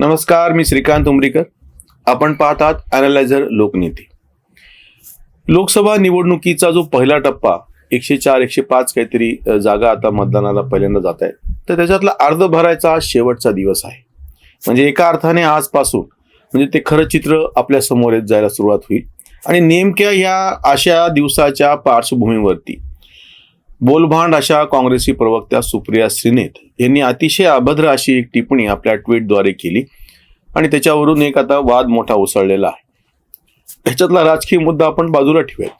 नमस्कार मी श्रीकांत उमरीकर. आपण पाहतात अॅनालायझर लोकनीती. लोकसभा निवडणुकीचा जो पहिला टप्पा एकशे चार एकशे पाच काहीतरी जागा आता मतदानाला पहिल्यांदा जात आहे तर त्याच्यातला अर्ध भरायचा आज शेवटचा दिवस आहे. म्हणजे एका अर्थाने आजपासून म्हणजे ते खरं चित्र आपल्यासमोर येत जायला सुरुवात होईल. आणि नेमक्या ह्या अशा दिवसाच्या पार्श्वभूमीवरती बोलभांड अशा काँग्रेसी प्रवक्त्या सुप्रिया श्रीनेत यांनी अतिशय अभद्र अशी एक टिप्पणी आपल्या ट्विटद्वारे केली. आणि त्याच्यावरून एक आता वाद मोठा उसळलेला आहे. ह्याच्यातला राजकीय मुद्दा आपण बाजूला ठेवूया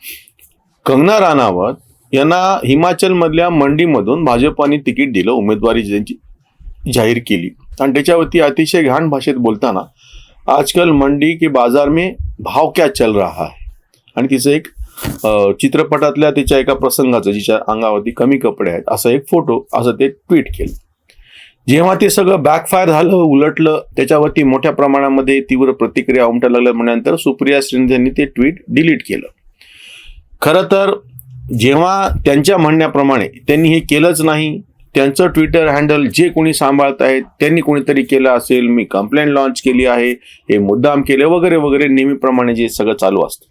कंगना राणावत यांना हिमाचलमधल्या मंडीमधून भाजपाने तिकीट दिलं उमेदवारी त्यांची जाहीर केली. आणि त्याच्यावरती अतिशय घाण भाषेत बोलताना आजकाल मंडी के बाजार में भाव क्या चल रहा है? आणि तिचं एक चित्रपटातल्या तिच्या एका प्रसंगाचं जिच्या अंगावरती कमी कपडे आहेत असं एक फोटो असं ते ट्विट केलं. जेव्हा ते सगळं बॅकफायर झालं उलटलं त्याच्यावरती मोठ्या प्रमाणामध्ये तीव्र प्रतिक्रिया उमटायला लागल्या म्हणल्यानंतर सुप्रिया श्रींद यांनी ते ट्विट डिलीट केलं. खरं तर जेव्हा त्यांच्या म्हणण्याप्रमाणे त्यांनी हे केलंच नाही त्यांचं ट्विटर हँडल जे कोणी सांभाळत आहेत त्यांनी कोणीतरी केलं असेल मी कंप्लेंट लॉन्च केली आहे हे मुद्दाम केले वगैरे वगैरे नेहमीप्रमाणे जे सगळं चालू असतं.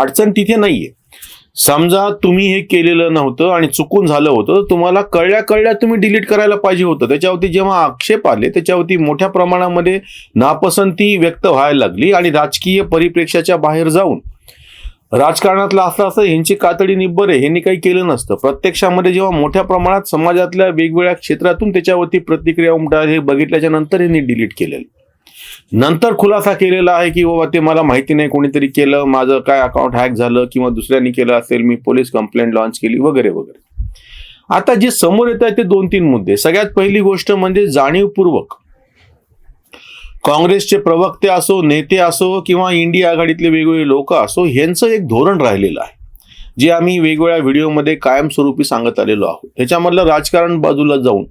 अडचण तिथे नाही आहे समजा तुम्ही हे केलेलं नव्हतं आणि चुकून झालं होतं तुम्हाला कळल्या कळल्या तुम्ही डिलीट करायला पाहिजे होतं. त्याच्यावरती जेव्हा आक्षेप आले त्याच्यावरती मोठ्या प्रमाणामध्ये नापसंती व्यक्त व्हायला लागली आणि राजकीय परिप्रेक्ष्याच्या बाहेर जाऊन राजकारणातलं असं असं ह्यांची कातडी निब्बर आहे ह्यांनी काही केलं नसतं. प्रत्यक्षामध्ये जेव्हा मोठ्या प्रमाणात समाजातल्या वेगवेगळ्या क्षेत्रातून त्याच्यावरती प्रतिक्रिया उमटा हे बघितल्याच्या नंतर यांनी डिलीट केलेलं. नंतर खुलासा केलेला आहे की बाबा ते मला माहिती नाही कोणीतरी केलं माझं काय अकाउंट हॅक झालं किंवा दुसऱ्यांनी केलं असेल मी पोलीस कंप्लेंट लॉन्च केली वगैरे वगैरे. आता जे समोर येत आहे ते दोन तीन मुद्दे. सगळ्यात पहिली गोष्ट म्हणजे जाणीवपूर्वक. काँग्रेसचे प्रवक्ते असो नेते असो किंवा इंडिया आघाडीतले वेगवेगळे लोक असो यांचं एक धोरण राहिलेलं आहे. जे आम्ही वेगवेगळ्या व्हिडिओमध्ये कायमस्वरूपी सांगत आलेलो आहोत. त्याच्यामधलं राजकारण बाजूला जाऊन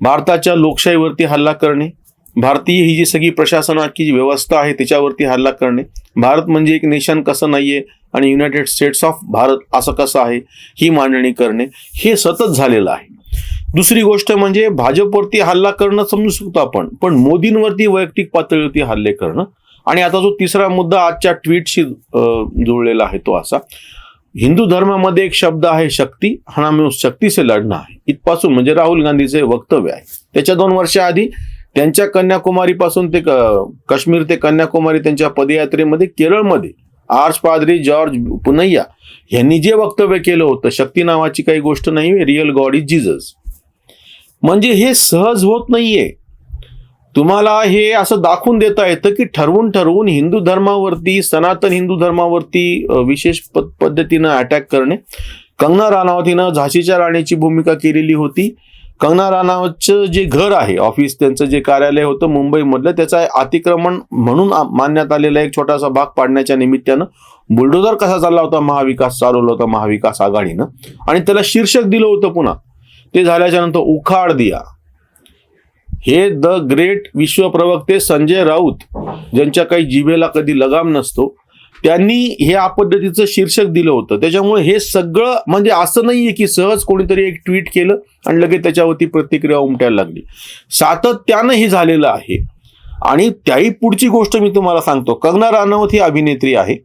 भारताच्या लोकशाहीवरती हल्ला करणे भारतीय ही जी सगळी प्रशासनाची जी व्यवस्था आहे त्याच्यावरती हल्ला करणे. भारत म्हणजे एक नेशन कसं नाहीये आणि युनायटेड स्टेट्स ऑफ भारत असं कसं आहे ही मांडणी करणे हे सतत झालेलं आहे. दुसरी गोष्ट म्हणजे भाजपवरती हल्ला करणं समजू शकतो आपण पण मोदींवरती वैयक्तिक पातळीवरती हल्ले करणं. आणि आता जो तिसरा मुद्दा आजच्या ट्विटशी जुळलेला आहे तो असा. हिंदू धर्मामध्ये एक शब्द आहे शक्ती. हा नाम शक्ती से लढणं आहे इथपासून म्हणजे राहुल गांधीचे वक्तव्य आहे. त्याच्या दोन वर्षाआधी त्यांच्या कन्याकुमारीपासून ते क- काश्मीर ते कन्याकुमारी त्यांच्या पदयात्रेमध्ये केरळमध्ये आर्च पादरी जॉर्ज पुनैया यांनी जे वक्तव्य केलं होतं शक्ती नावाची काही गोष्ट नाही रिअल गॉड इज जीजस. म्हणजे हे सहज होत नाहीये. तुम्हाला हे असं दाखवून देता येतं की ठरवून ठरवून हिंदू धर्मावरती सनातन हिंदू धर्मावरती विशेष प- पद्धतीनं अटॅक करणे कंगना राणावतीनं झाशीच्या राणीची भूमिका केलेली होती. कंगना राणावतचं जे घर आहे ऑफिस त्यांचं जे कार्यालय होतं मुंबईमधलं त्याचा अतिक्रमण म्हणून मानण्यात आलेला एक छोटासा भाग पाडण्याच्या निमित्तानं बुलडोजर कसा चालला होता महाविकास चालवला होता महाविकास आघाडीनं. आणि त्याला शीर्षक दिलं होतं पुन्हा. ते झाल्याच्यानंतर उखाड दिया. हे द ग्रेट विश्वप्रवक्ते संजय राऊत ज्यांच्या काही जिभेला कधी लगाम नसतो त्यांनी हे या पद्धतीचं शीर्षक दिलं होतं. त्याच्यामुळे हे सगळं म्हणजे असं नाहीये की सहज कोणीतरी एक ट्विट केलं आणि लगेच त्याच्यावरती प्रतिक्रिया उमटायला लागली. सातत्यानं हे झालेलं आहे. आणि त्याही पुढची गोष्ट मी तुम्हाला सांगतो. कंगना राणावत ही अभिनेत्री आहे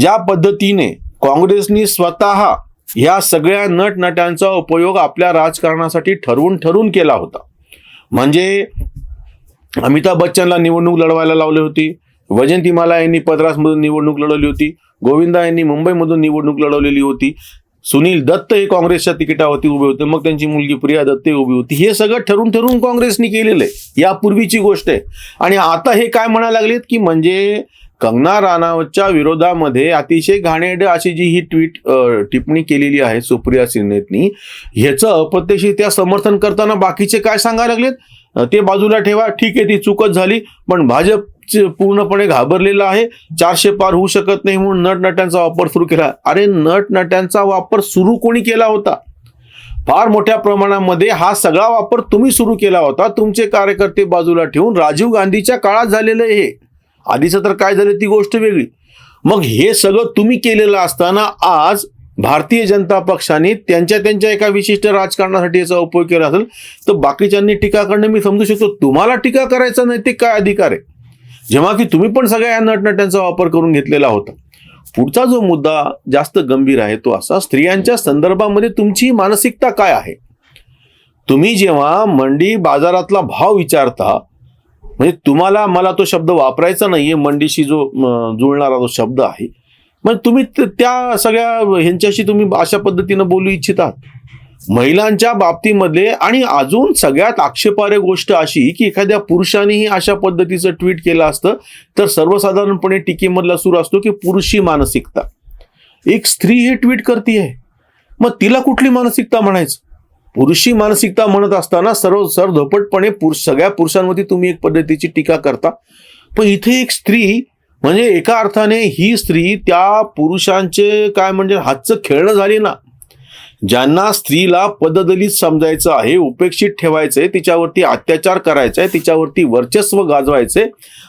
ज्या पद्धतीने काँग्रेसनी स्वतः ह्या सगळ्या नटनट्यांचा उपयोग आपल्या राजकारणासाठी ठरवून ठरवून केला होता. म्हणजे अमिताभ बच्चनला निवडणूक लढवायला लावली होती. वजंतीमाला यांनी पद्रासमधून निवडणूक लढवली होती. गोविंदा यांनी मुंबईमधून निवडणूक लढवलेली होती. सुनील दत्त हे काँग्रेसच्या तिकिटावरती उभे होते. मग त्यांची मुलगी प्रिया दत्त उभी होती. हे सगळं ठरून ठरून काँग्रेसनी केलेलं आहे. यापूर्वीची गोष्ट आहे. आणि आता हे काय म्हणायला लागलेत की म्हणजे कंगना राणावतच्या विरोधामध्ये अतिशय घाणेड अशी जी ही ट्विट टिप्पणी केलेली आहे सुप्रिया सिन्नेतनी ह्याचं अप्रत्यक्षरित्या समर्थन करताना बाकीचे काय सांगायला लागलेत? ते बाजूला ठेवा. ठीक आहे ती चूकच झाली. पण भाजप पूर्णपणे घाबरलेलं आहे. चारशे पार होऊ शकत नाही म्हणून नटनट्यांचा वापर सुरू केला. अरे नटनट्यांचा वापर सुरू कोणी केला होता? फार मोठ्या प्रमाणामध्ये हा सगळा वापर तुम्ही सुरू केला होता. तुमचे कार्यकर्ते बाजूला ठेवून राजीव गांधीच्या काळात झालेलं हे आधीचं तर काय झालं ती गोष्ट वेगळी. मग हे सगळं तुम्ही केलेलं असताना आज भारतीय जनता पक्षाने त्यांच्या त्यांच्या एका विशिष्ट राजकारणासाठी याचा उपयोग केला असेल तर बाकीच्यांनी टीका करणं मी समजू शकतो. तुम्हाला टीका करायचा नैतिक काय अधिकार आहे? जेव्हा की तुम्ही पण सगळ्या या नटनट्यांचा वापर करून घेतलेला होता. पुढचा जो मुद्दा जास्त गंभीर आहे तो असा स्त्रियांच्या संदर्भामध्ये तुमची मानसिकता काय आहे? तुम्ही जेव्हा मंडी बाजारातला भाव विचारता म्हणजे तुम्हाला मला तो शब्द वापरायचा नाहीये मंडीशी जो जुळणारा जो शब्द आहे मग तुम्ही त्या सगळ्या ह्यांच्याशी तुम्ही अशा पद्धतीनं बोलू इच्छितात महिलांच्या बाबतीमध्ये आणि अजून सगळ्यात आक्षेपार्ह गोष्ट अशी की एखाद्या पुरुषानेही अशा पद्धतीचं ट्विट केलं असतं तर सर्वसाधारणपणे टीकेमधला सूर असतो की पुरुषी मानसिकता. एक स्त्री हे ट्विट करते मग तिला कुठली मानसिकता म्हणायचं? पुरुषी मानसिकता म्हणत असताना सर्व सरधोपटपणे पुरुष सगळ्या पुरुषांवरती तुम्ही एक पद्धतीची टीका करता. पण इथे एक स्त्री म्हणजे एका अर्थाने ही स्त्री त्या पुरुषांचे काय म्हणजे हातचं खेळणं झाली ना ज्यांना स्त्रीला पददलित समजायचं आहे उपेक्षित ठेवायचंय तिच्यावरती अत्याचार करायचा तिच्यावरती वर्चस्व गाजवायचे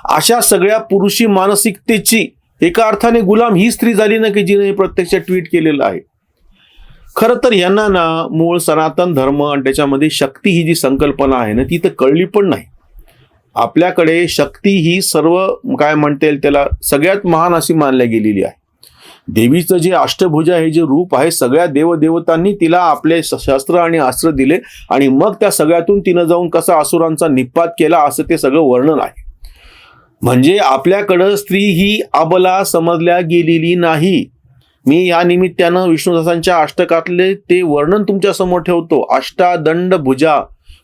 अशा सगळ्या पुरुषी मानसिकतेची एका अर्थाने गुलाम ही स्त्री झाली ना की जिने हे प्रत्यक्ष ट्विट केलेलं आहे? खरं तर यांना ना मूळ सनातन धर्म आणि त्याच्यामध्ये शक्ती ही जी संकल्पना आहे ना ती तर कळली पण नाही. आपल्याकडे शक्ती ही सर्व काय म्हणता येईल त्याला सगळ्यात महान अशी मानल्या गेलेली आहे. देवीचं जे अष्टभुजा हे जे रूप आहे सगळ्या देवदेवतांनी तिला आपले श- शस्त्र आणि अस्त्र दिले आणि मग त्या सगळ्यातून तिनं जाऊन कसा असुरांचा निपात केला असं ते सगळं वर्णन आहे. म्हणजे आपल्याकडं स्त्री ही अबला समजल्या गेलेली नाही. मी या निमित्तानं विष्णुदासांच्या अष्टकातले ते वर्णन तुमच्यासमोर ठेवतो. अष्टादंड भुजा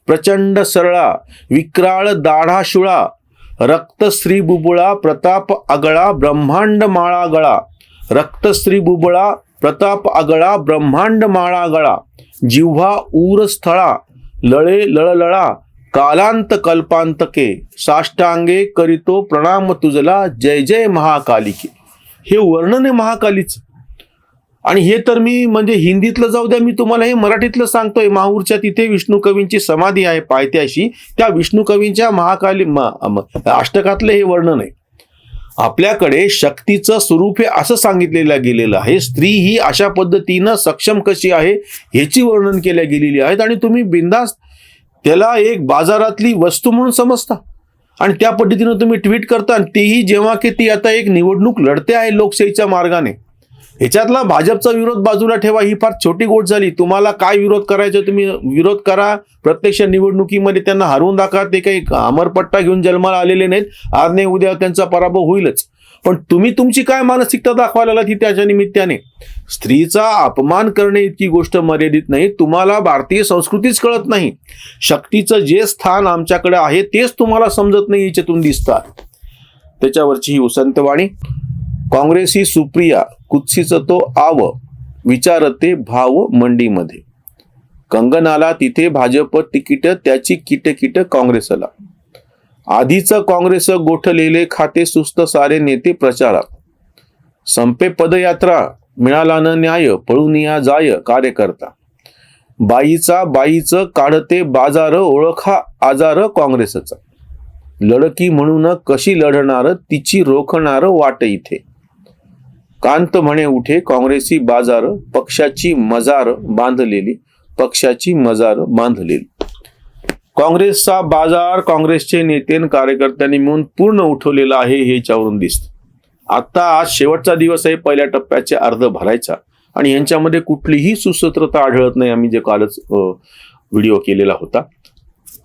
प्रचंड सरळा विक्राळ दाढा शुळा रक्तश्री बुबुळा प्रताप आगळा ब्रह्मांड माळा गळा रक्तश्री बुबळा प्रताप आगळा ब्रह्मांड माळा गळा जिव्हा ऊर स्थळा लळे लळलळा कालांत कल्पांतके साष्टांगे करीतो प्रणाम तुझला जय जय महाकालिके. हे वर्णन आहे महाकालीचं. आणि हे तर मी म्हणजे हिंदीतलं जाऊ द्या मी तुम्हाला हे मराठीतलं सांगतोय. माहूरच्या तिथे विष्णू कवींची समाधी आहे पायथ्याशी. त्या विष्णू कवींच्या महाकाली म- म- अष्टकातलं हे वर्णन आहे. आपल्याकडे शक्तीचं स्वरूप हे असं सांगितलेलं गेलेलं आहे. स्त्री ही अशा पद्धतीनं सक्षम कशी आहे ह्याची वर्णन केल्या गेलेली आहेत आणि तुम्ही बिंदास त्याला एक बाजारातली वस्तू म्हणून समजता. आणि त्या पद्धतीनं तुम्ही ट्विट करता आणि तेही जेव्हा की ती आता एक निवडणूक लढते आहे लोकशाहीच्या मार्गाने. ह्याच्यातला भाजपचा विरोध बाजूला ठेवा ही फार छोटी गोष्ट झाली. तुम्हाला काय विरोध करायचा तुम्ही विरोध करा. प्रत्यक्ष निवडणुकीमध्ये त्यांना हरवून दाखवा. ते काही अमरपट्टा घेऊन जन्माला आलेले नाहीत. आज नाही उद्या त्यांचा पराभव होईलच. पण तुम्ही तुमची काय मानसिकता दाखवायला ती त्याच्या निमित्ताने? स्त्रीचा अपमान करणे इतकी गोष्ट मर्यादित नाही. तुम्हाला भारतीय संस्कृतीच कळत नाही. शक्तीचं जे स्थान आमच्याकडे आहे तेच तुम्हाला समजत नाही याच्यातून दिसतात. त्याच्यावरची ही उसंतवाणी. काँग्रेसी सुप्रिया कुत्सीच तो आव विचारते भाव मंडीमध्ये. कंगनाला तिथे भाजप तिकीट त्याची किटकिट काँग्रेसला. आधीचं काँग्रेस गोठलेले खाते सुस्त सारे नेते प्रचारात. संपे पदयात्रा मिळाला न न्याय पळून या जाय कार्यकर्ता. बाईचा बाईचं काढते बाजार ओळखा आजार काँग्रेसचा. लडकी म्हणून कशी लढणार तिची रोखणार वाट इथे. कांत म्हणे उठे काँग्रेसी बाजार पक्षाची मजार बांधलेली पक्षाची मजार बांधलेली. काँग्रेसचा बाजार काँग्रेसचे नेते कार्यकर्त्यांनी मिळून पूर्ण उठवलेला आहे हे याच्यावरून दिसत. आता आज शेवटचा दिवस आहे पहिल्या टप्प्याचे अर्ध भरायचा. आणि यांच्यामध्ये कुठलीही सुसूत्रता आढळत नाही आम्ही जे कालच व्हिडिओ केलेला होता.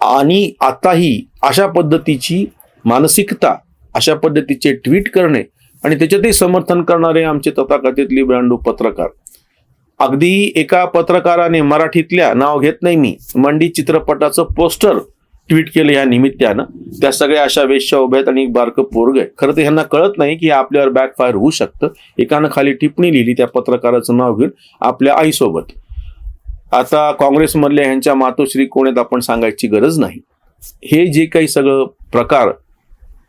आणि आताही अशा पद्धतीची मानसिकता अशा पद्धतीचे ट्विट करणे आणि त्याच्यातही समर्थन करणारे आमचे तथाकथितली ब्रांडू पत्रकार. अगदी एका पत्रकाराने मराठीतल्या नाव घेत नाही मी मंडी चित्रपटाचं पोस्टर ट्विट केलं या निमित्तानं. त्या सगळ्या अशा वेश्या उभ्या आहेत आणि एक बारकं पोरग आहे. खरं तर ह्यांना कळत नाही की आपल्यावर बॅकफायर होऊ शकतं. एकानं खाली टिप्पणी लिहिली त्या पत्रकाराचं नाव घेऊन आपल्या आईसोबत. आता काँग्रेसमधल्या ह्यांच्या मातोश्री कोण आहेत आपण सांगायची गरज नाही. हे जे काही सगळं प्रकार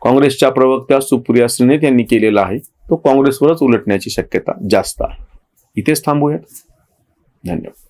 काँग्रेसच्या प्रवक्त्या सुप्रिया सिनेत यांनी केलेला आहे. तो काँग्रेसवरच उलटण्याची शक्यता जास्त आहे. इथेच थांबूयात. धन्यवाद.